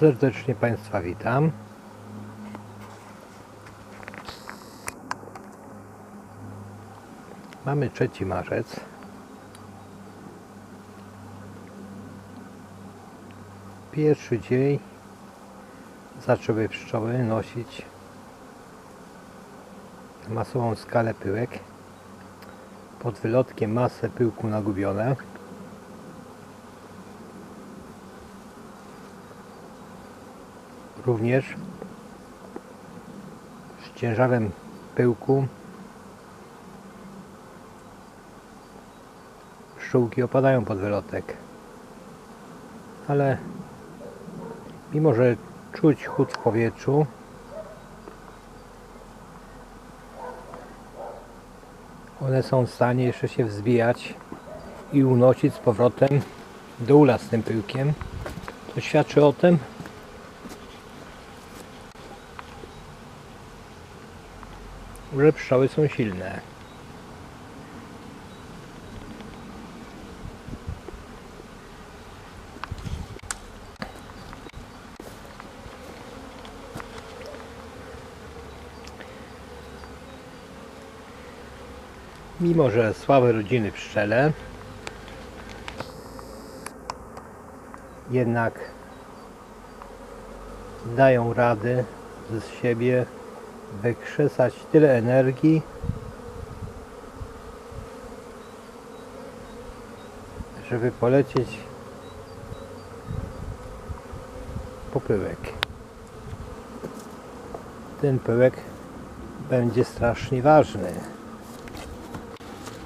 Serdecznie Państwa witam. Mamy 3 marzec. Pierwszy dzień zaczęły pszczoły nosić masową skalę pyłek. Pod wylotkiem masę pyłku nagubione. Również z ciężarem pyłku pszczółki opadają pod wylotek. Ale mimo, że czuć chłód w powietrzu, one są w stanie jeszcze się wzbijać i unosić z powrotem do ula z tym pyłkiem. To świadczy o tym, że pszczoły są silne. Mimo, że słabe rodziny pszczele, jednak dają rady z siebie wykrzesać tyle energii, żeby polecieć po pyłek. Ten pyłek będzie strasznie ważny,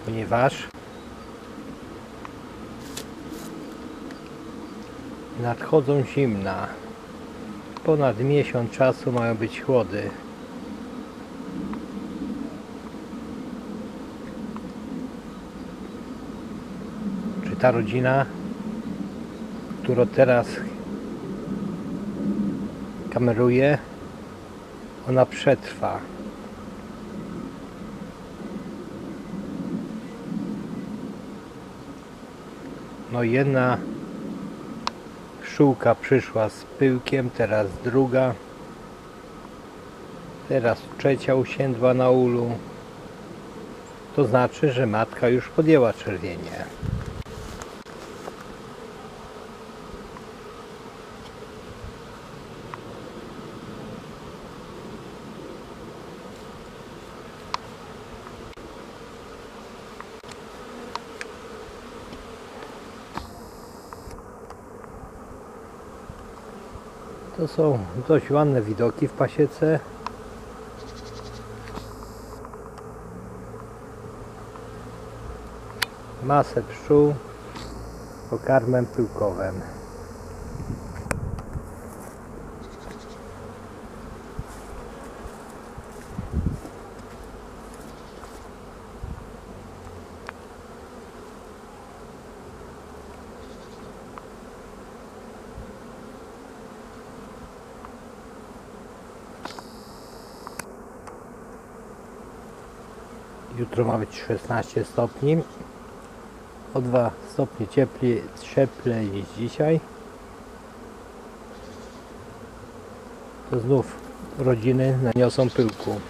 ponieważ nadchodzą zimna. Ponad miesiąc czasu mają być chłody. Ta rodzina, którą teraz kameruję, ona przetrwa. No jedna pszczółka przyszła z pyłkiem, teraz druga. Teraz trzecia usiędła na ulu. To znaczy, że matka już podjęła czerwienie. Są dość ładne widoki w pasiece. Masę pszczół pokarmem pyłkowym. Jutro ma być 16 stopni. O 2 stopnie cieplej, cieplej niż dzisiaj. To znów rodziny naniosą pyłku.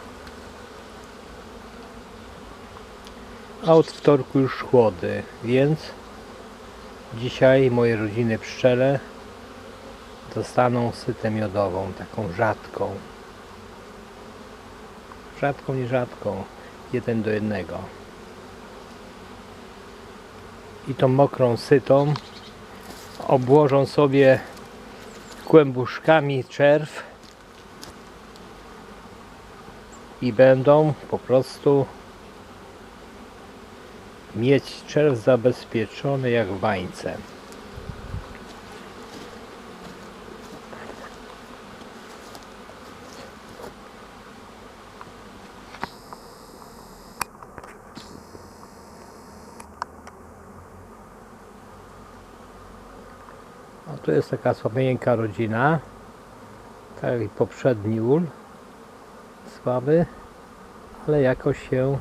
A od wtorku już chłody, więc dzisiaj moje rodziny pszczele dostaną sytę miodową, taką rzadką. Rzadką, nierzadką jeden do jednego. I tą mokrą sytą obłożą sobie kłębuszkami czerw i będą po prostu mieć czerw zabezpieczony jak w bańce. Tu jest taka słabieńka rodzina. Tak jak poprzedni ul. Słaby, ale jakoś się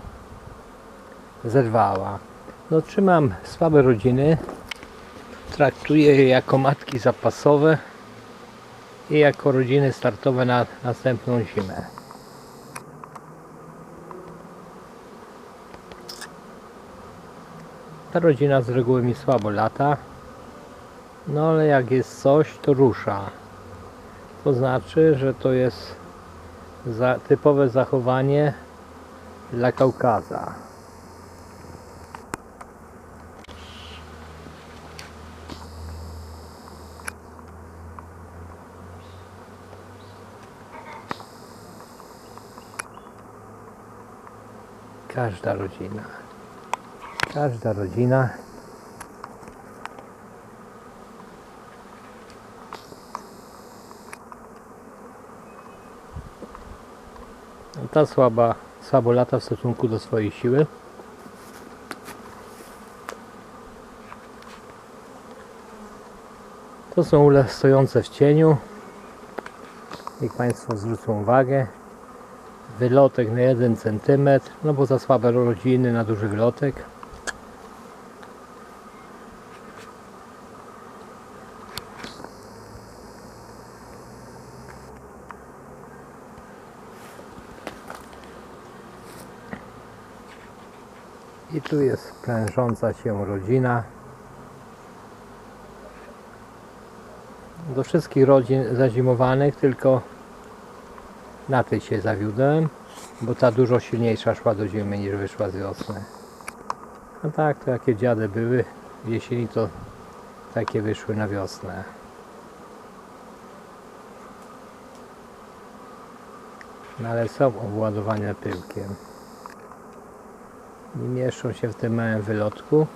zerwała. No trzymam słabe rodziny. Traktuję je jako matki zapasowe. i jako rodziny startowe na następną zimę. Ta rodzina z reguły mi słabo lata, no ale jak jest coś, to rusza. To znaczy, że to jest za, typowe zachowanie dla Kaukaza. Każda rodzina. Każda rodzina ta słaba, słabo lata w stosunku do swojej siły. To są ule stojące w cieniu. Jak Państwo zwrócą uwagę, wylotek na 1 cm, no bo za słabe rodziny na duży wylotek. I tu jest prężąca się rodzina. Do wszystkich rodzin zazimowanych, tylko na tej się zawiódłem, bo ta dużo silniejsza szła do zimy niż wyszła z wiosny. A tak, to jakie dziady były w jesieni, to takie wyszły na wiosnę. No ale są obładowania pyłkiem. Nie mieszczą się w tym małym wylotku.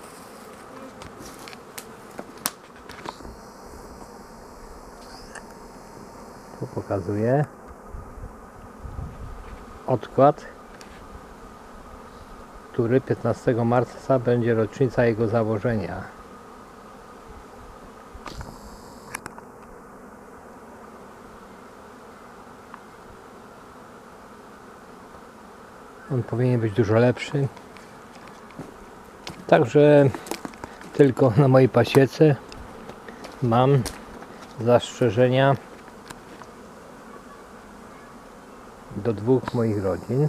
Tu pokazuję odkład, który 15 marca będzie rocznica jego założenia. On powinien być dużo lepszy. Także tylko na mojej pasiece mam zastrzeżenia do dwóch moich rodzin.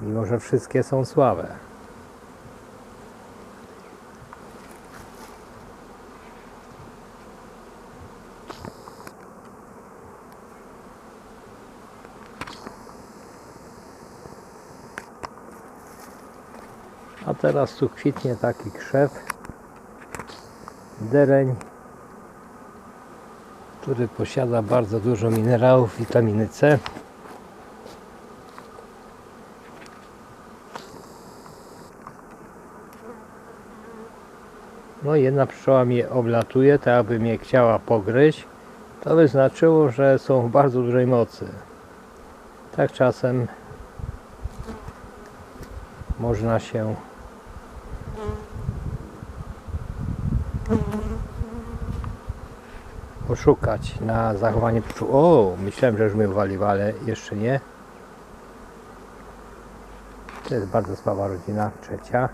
Mimo, że wszystkie są słabe. A teraz tu kwitnie taki krzew, dereń, który posiada bardzo dużo minerałów, witaminy C. No jedna pszczoła mnie oblatuje, tak aby mnie chciała pogryźć. To by znaczyło, że są w bardzo dużej mocy. Tak czasem można się poszukać na zachowanie pszczół. O, myślałem, że już mnie uwalił, ale jeszcze nie. To jest bardzo słaba rodzina, trzecia.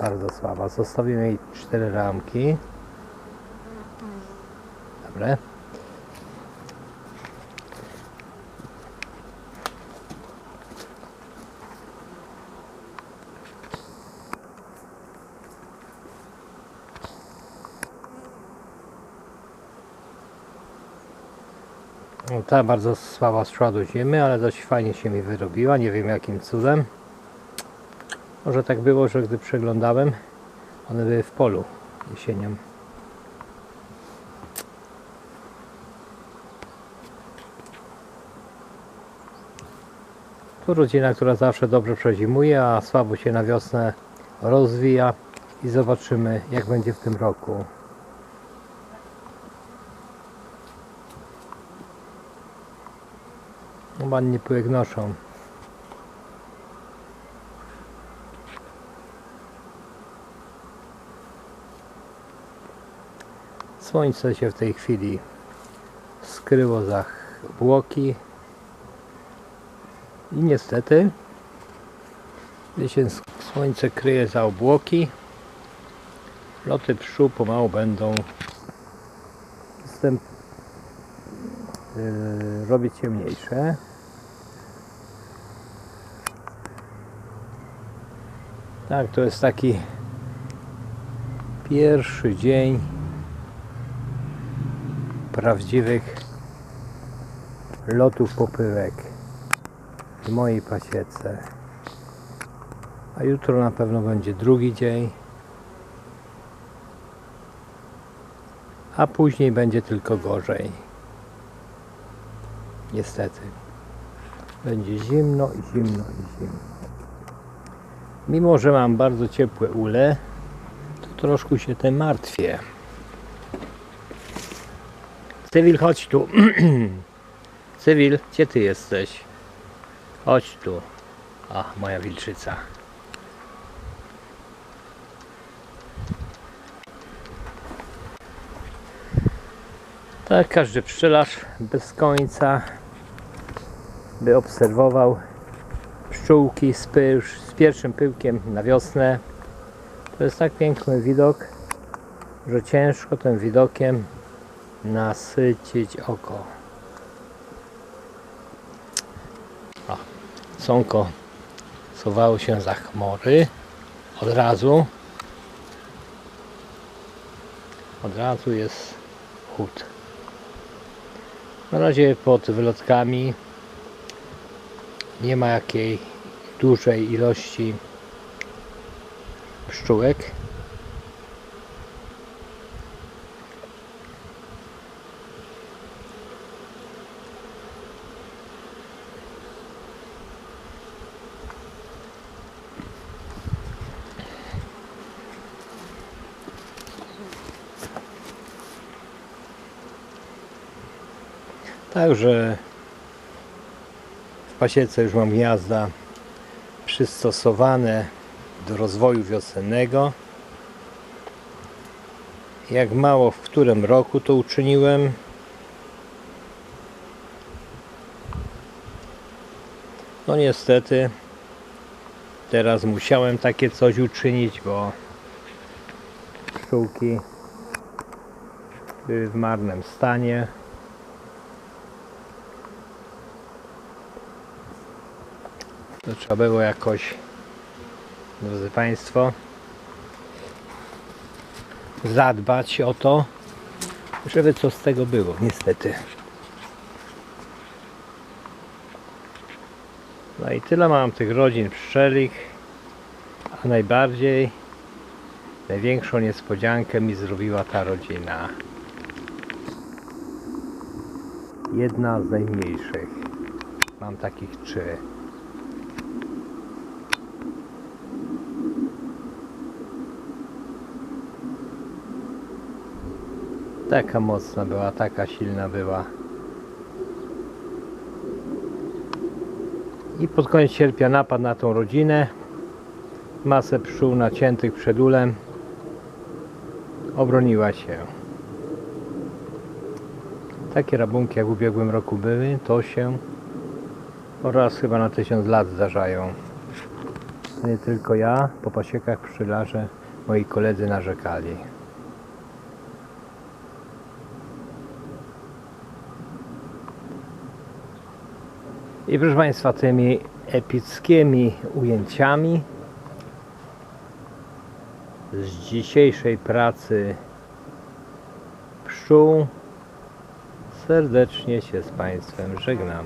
Bardzo słaba. Zostawimy jej cztery ramki. Dobre. No, ta bardzo słaba szła do ziemi, ale dość fajnie się mi wyrobiła. Nie wiem jakim cudem. Może tak było, że gdy przeglądałem, one były w polu jesienią. Tu rodzina, która zawsze dobrze przezimuje, a słabo się na wiosnę rozwija i zobaczymy jak będzie w tym roku. Ładnie pyłek noszą. Słońce się w tej chwili skryło za obłoki i niestety gdy się słońce kryje za obłoki Loty pszczół pomału będą yy, robić się mniejsze. Tak, to jest taki pierwszy dzień prawdziwych lotów popyłek w mojej pasiece. A jutro na pewno będzie drugi dzień. A później będzie tylko gorzej. Niestety. Będzie zimno i zimno i zimno. Mimo, że mam bardzo ciepłe ule, to troszkę się tym martwię. Cywil, chodź tu. Cywil, gdzie ty jesteś? Chodź tu. A, moja wilczyca. Tak, każdy pszczelarz bez końca by obserwował pszczółki z, pył- z pierwszym pyłkiem na wiosnę. To jest tak piękny widok, że ciężko tym widokiem nasycić oko. O, sąko suwało się za chmury od razu. Od razu jest chód. Na razie pod wylotkami nie ma jakiej dużej ilości pszczółek. Także w pasiece już mam gniazda przystosowane do rozwoju wiosennego. Jak mało w którym roku to uczyniłem. No niestety teraz musiałem takie coś uczynić, bo pszczółki były w marnym stanie. To trzeba było jakoś, drodzy Państwo, zadbać o to, żeby co z tego było, niestety. No i tyle mam tych rodzin pszczelich, a najbardziej, największą niespodziankę mi zrobiła ta rodzina. Jedna z najmniejszych. Mam takich trzy. Taka mocna była, taka silna była. I pod koniec sierpnia napadł na tą rodzinę. Masę pszczół naciętych przed ulem. Obroniła się. Takie rabunki jak w ubiegłym roku były, to się oraz chyba na tysiąc lat zdarzają. Nie tylko ja, po pasiekach pszczelarze, moi koledzy narzekali. I proszę Państwa, tymi epickimi ujęciami z dzisiejszej pracy pszczół serdecznie się z Państwem żegnam.